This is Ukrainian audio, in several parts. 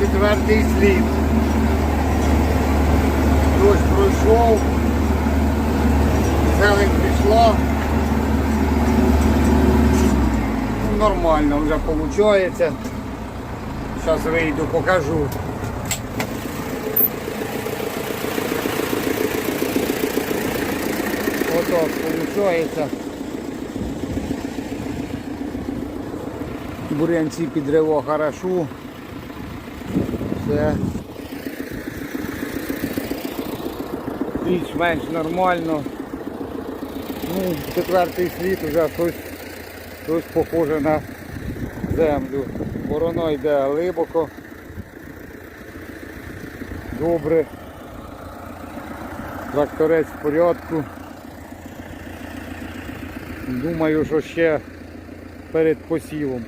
четвертий слід. Дощ пройшов, зелень пішла. Ну, нормально вже виходить. Зараз вийду, покажу. Отак виходить. Бурянці підриво хорошо. Все. Більш-менш нормально. Ну, четвертий світ вже щось, похоже на землю. Вороно йде глибоко. Добре. Тракторець в порядку. Думаю, що ще перед посівом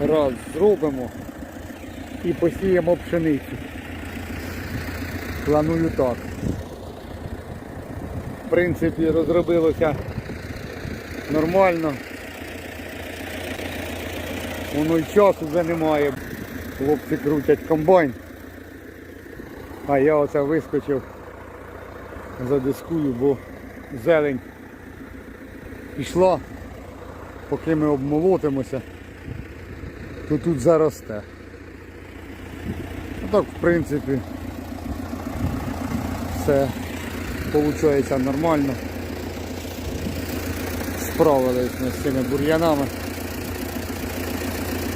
раз зробимо і посіємо пшеницю. Планую так. В принципі, розробилося нормально. Воно й часу вже немає. Хлопці крутять комбайн. А я оце вискочив задискую, бо зелень пішла, поки ми обмолотимося, то тут заросте. Ну так, в принципі, все виходить нормально. Справились ми з цими бур'янами.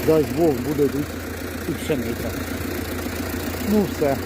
Дасть Бог буде тут і пшениця. Ну все.